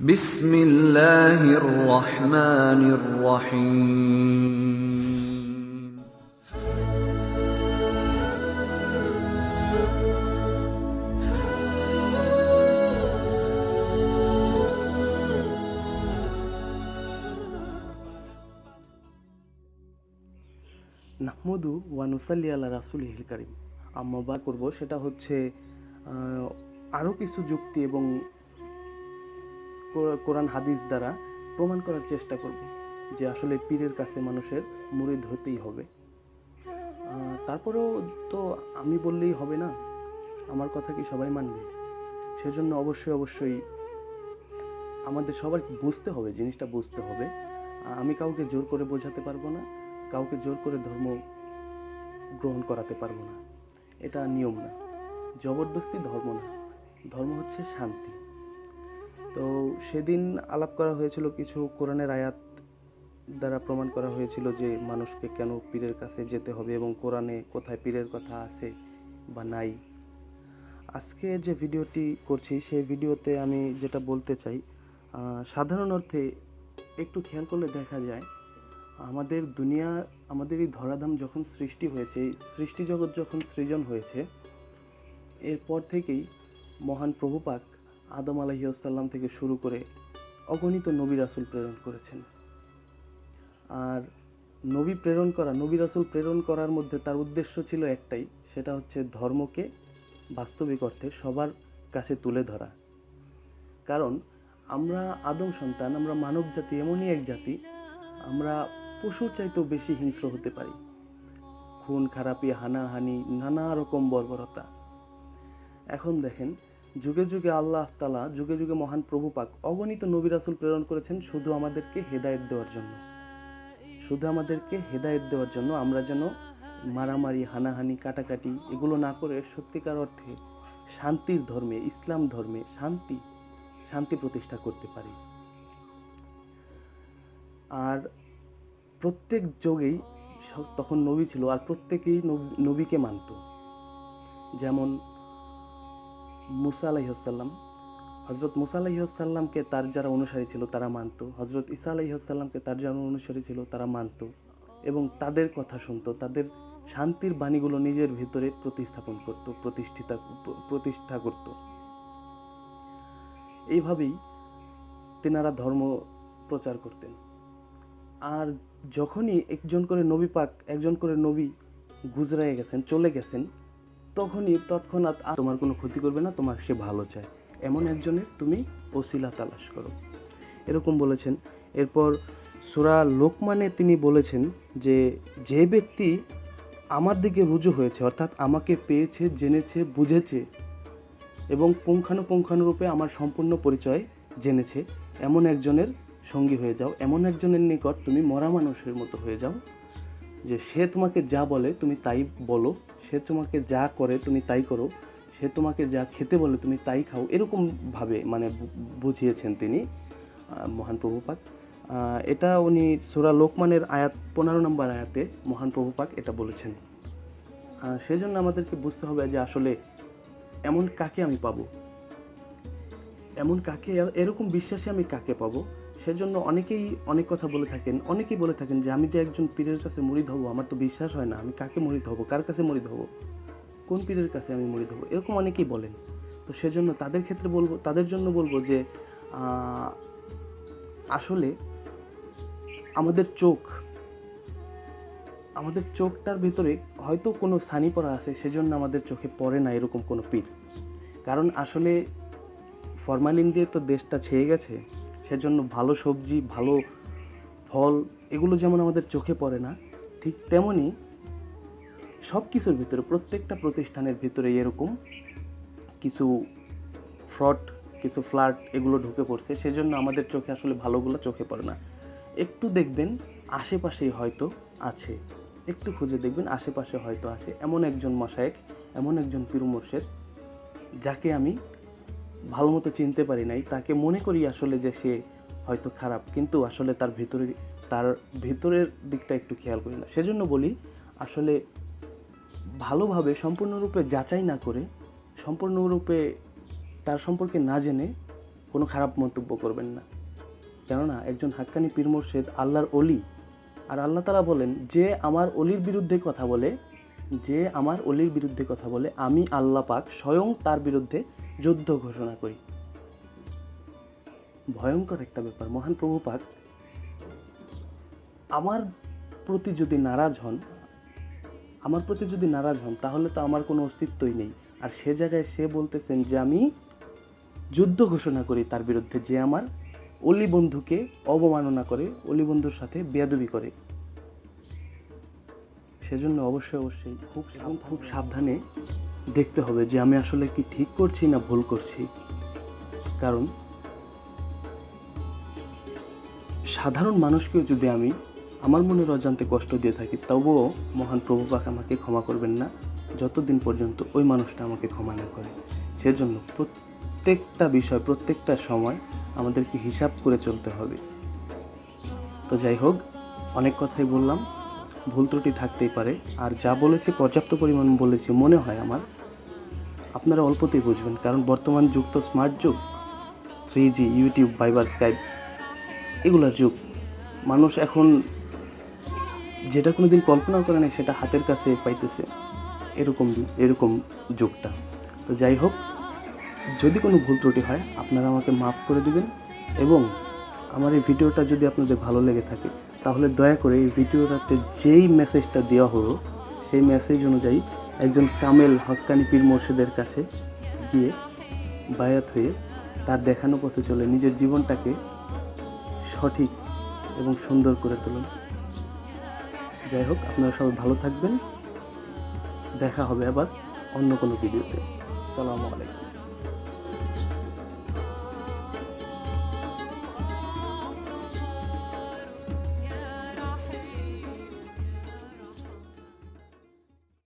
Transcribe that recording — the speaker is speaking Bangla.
বিসমিল্লাহির রহমানির রহিম ওয়ানুসাল্লি আল্লাহ রাসুল হিল কারিম আমরা করব সেটা হচ্ছে আরও কিছু যুক্তি এবং কোরআন হাদিস দ্বারা প্রমাণ করার চেষ্টা করব যে আসলে পীরের কাছে মানুষের মুরিদ হতেই হবে। তারপরেও তো আমি বললেই হবে না, আমার কথা কি সবাই মানবে? সেজন্য অবশ্যই অবশ্যই আমাদের সবার বুঝতে হবে, জিনিসটা বুঝতে হবে। আমি কাউকে জোর করে বোঝাতে পারব না, কাউকে জোর করে ধর্ম গ্রহণ করাতে পারব না। এটা নিয়ম না, জবরদস্তি ধর্ম না, ধর্ম হচ্ছে শান্তি। তো সেদিন আলাপ করা হয়েছিল কিছু কোরআনের আয়াত দ্বারা প্রমাণ করা হয়েছিল যে মানুষকে কেন পীরের কাছে যেতে হবে এবং কোরআনে কোথায় পীরের কথা আছে বা নাই। আজকে যে ভিডিওটি করছি, সেই ভিডিওতে আমি যেটা বলতে চাই সাধারণ অর্থে একটু খেয়াল করলে দেখা যায়, আমাদের দুনিয়া, আমাদের এই ধরাধাম যখন সৃষ্টি হয়েছে সৃষ্টি জগৎ যখন সৃজন হয়েছে, এরপর থেকেই মহান প্রভুপাক আদম আলাহিউসাল্লাম থেকে শুরু করে অগণিত নবী রাসুল প্রেরণ করেছেন। আর নবী প্রেরণ করা, নবী রাসুল প্রেরণ করার মধ্যে তার উদ্দেশ্য ছিল একটাই, সেটা হচ্ছে ধর্মকে বাস্তবিক অর্থে সবার কাছে তুলে ধরা। কারণ আমরা আদম সন্তান, আমরা মানব জাতি, এমনই এক জাতি, আমরা পশুর চাইতেও বেশি হিংস্র হতে পারি। খুন, খারাপি, হানাহানি, নানা রকম বর্বরতা। এখন দেখেন যুগে যুগে আল্লাহ তালা যুগে যুগে মহান প্রভু পাক অগণিত নবী রাসুল প্রেরণ করেছেন শুধু আমাদেরকে হেদায়েত দেওয়ার জন্য। শুধু আমাদেরকে হেদায়েত দেওয়ার জন্য আমরা যেন মারামারি, হানাহানি, কাটাকাটি এগুলো না করে সত্যিকার অর্থে শান্তির ধর্মে, ইসলাম ধর্মে শান্তি শান্তি প্রতিষ্ঠা করতে পারি। আর প্রত্যেক যুগেই তখন নবী ছিল আর প্রত্যেকেই নব- নবীকে মানত। যেমন মুসা আলাইসাল্লাম হজরত মুসা আলাইসাল্লামকে তার যারা অনুসারী ছিল তারা মানত। হজরত ঈসা আলাইসাল্লামকে তার যারা অনুসারী ছিল তারা মানত এবং তাদের কথা শুনতো, তাদের শান্তির বাণীগুলো নিজের ভিতরে প্রতিস্থাপন করত, প্রতিষ্ঠিতা, প্রতিষ্ঠা করত। এইভাবেই তেনারা ধর্ম প্রচার করতেন। আর যখনই একজন করে নবী পাক, একজন করে নবী গুজরায় গেছেন, চলে গেছেন তখনই তৎক্ষণাৎ তোমার কোনো ক্ষতি করবে না, তোমার সে ভালো চায়। এমন একজনের তুমি ওসিলা তালাশ করো। এরকম বলেছেন। এরপর সুরা লোকমানে তিনি বলেছেন যে যে ব্যক্তি আমার দিকে রুজু হয়েছে, অর্থাৎ আমাকে পেয়েছে, জেনেছে, বুঝেছে এবং পুঙ্খানুপুঙ্খানুরূপে আমার সম্পূর্ণ পরিচয় জেনেছে, এমন একজনের সঙ্গী হয়ে যাও। এমন একজনের নিকট তুমি মরা মানুষের মতো হয়ে যাও যে সে তোমাকে যা বলে তুমি তাই বলো। সে তোমাকে যা করে তুমি তাই করো, সে তোমাকে যা খেতে বলে তুমি তাই খাও এরকমভাবে মানে বুঝিয়েছেন তিনি মহান প্রভুপাক এটা উনি সুরা লোকমানের আয়াত, পনেরো নম্বর আয়াতে মহান প্রভুপাক এটা বলেছেন। সেজন্য আমাদেরকে বুঝতে হবে যে আসলে এমন কাকে আমি পাবো? এমন কাকে, এরকম বিশ্বাসে আমি কাকে পাবো? সেজন্য অনেকেই অনেক কথা বলে থাকেন, অনেকেই বলে থাকেন যে আমি যে একজন পীরের কাছে মরিদ হব, আমার তো বিশ্বাস হয় না আমি কাকে মরিদ হব, কার কাছে মরিদ হব, কোন পীরের কাছে আমি মরিদ হব, এরকম অনেকেই বলেন। তো সেজন্য তাদের ক্ষেত্রে বলব, তাদের জন্য বলব যে আসলে আমাদের চোখ, আমাদের চোখটার ভিতরে হয়তো কোনো সানি পড়া আছে, সেজন্য আমাদের চোখে পড়ে না এরকম কোনো পীর। কারণ আসলে ফরমালিন দিয়ে তো দেশটা ছেয়ে গেছে, সেজন্য ভালো সবজি, ভালো ফল, এগুলো যেমন আমাদের চোখে পড়ে না, ঠিক তেমনই সব কিছুর ভিতরে, প্রত্যেকটা প্রতিষ্ঠানের ভিতরে এরকম কিছু ফ্রড কিছু ফ্লাড এগুলো ঢুকে পড়ছে, সেজন্য আমাদের চোখে আসলে ভালোগুলো চোখে পড়ে না। একটু দেখবেন আশেপাশেই হয়তো আছে, একটু খুঁজে দেখবেন আশেপাশে হয়তো আছে, এমন একজন মশায়েক, এমন একজন পীর যাকে আমি ভালো মতো চিনতে পারি নাই, তাকে মনে করি আসলে যে সে হয়তো খারাপ, কিন্তু আসলে তার ভিতরে তার ভিতরের দিকটা একটু খেয়াল করি না। সেজন্য বলি, আসলে ভালোভাবে সম্পূর্ণরূপে যাচাই না করে, সম্পূর্ণরূপে তার সম্পর্কে না জেনে কোনো খারাপ মন্তব্য করবেন না। কেননা একজন হাক্কানি পীর মুর্শেদ আল্লাহর অলি, আর আল্লাহ তালা বলেন, যে আমার অলির বিরুদ্ধে কথা বলে যে আমার অলির বিরুদ্ধে কথা বলে আমি আল্লাহ পাক স্বয়ং তার বিরুদ্ধে যুদ্ধ ঘোষণা করি। ভয়ঙ্কর একটা ব্যাপার, মহান প্রভু পাক, আমার প্রতি যদি নারাজ হন, আমার প্রতি যদি নারাজ হন, তাহলে তো আমার কোনো অস্তিত্বই নেই। আর সে জায়গায় সে বলতেছেন যে আমি যুদ্ধ ঘোষণা করি তার বিরুদ্ধে, যে আমার অলি বন্ধুকে অবমাননা করে, অলি বন্ধুর সাথে বেয়াদবি করে। সেজন্য অবশ্যই অবশ্যই খুব এবং খুব সাবধানে দেখতে হবে যে আমি আসলে কি ঠিক করছি না ভুল করছি। কারণ সাধারণ মানুষকেও যদি আমি আমার মনের অজান্তে কষ্ট দিয়ে থাকি তবুও মহান প্রভুপাক আমাকে ক্ষমা করবেন না। যতদিন পর্যন্ত ওই মানুষটা আমাকে ক্ষমা না করে। সেজন্য প্রত্যেকটা বিষয় প্রত্যেকটা সময় আমাদেরকে হিসাব করে চলতে হবে। তো যাই হোক অনেক কথাই বললাম। ভুল ত্রুটি থাকতেই পারে। আর যা বলেছি, পর্যাপ্ত পরিমাণ বলেছি, মনে হয় আমার। আপনারা অল্পতেই বুঝবেন, কারণ বর্তমান যুগ তো স্মার্ট যুগ। Three G YouTube Viber Skype এগুলোর যুগ। মানুষ এখন যেটা কোনো দিন কল্পনা করে নাই, সেটা হাতের কাছে পাইতেছে। এরকম এরকম যুগটা। তো যাই হোক, যদি কোনো ভুল ত্রুটি হয়, আপনারা আমাকে মাফ করে দেবেন এবং আমার এই ভিডিওটা যদি আপনাদের ভালো লেগে থাকে তাহলে দয়া করে এই ভিডিওটাতে যেই মেসেজটা দেওয়া হলো, সেই মেসেজ অনুযায়ী একজন কামেল হক্কানি পীর মোর্শেদের কাছে গিয়ে বায়াত হয়ে তার দেখানো পথে চলে নিজের জীবনটাকে সঠিক এবং সুন্দর করে তুলুন। যাই হোক, আপনারা সবাই ভালো থাকবেন। দেখা হবে আবার অন্য কোনো ভিডিওতে। সালামু আলাইকুম।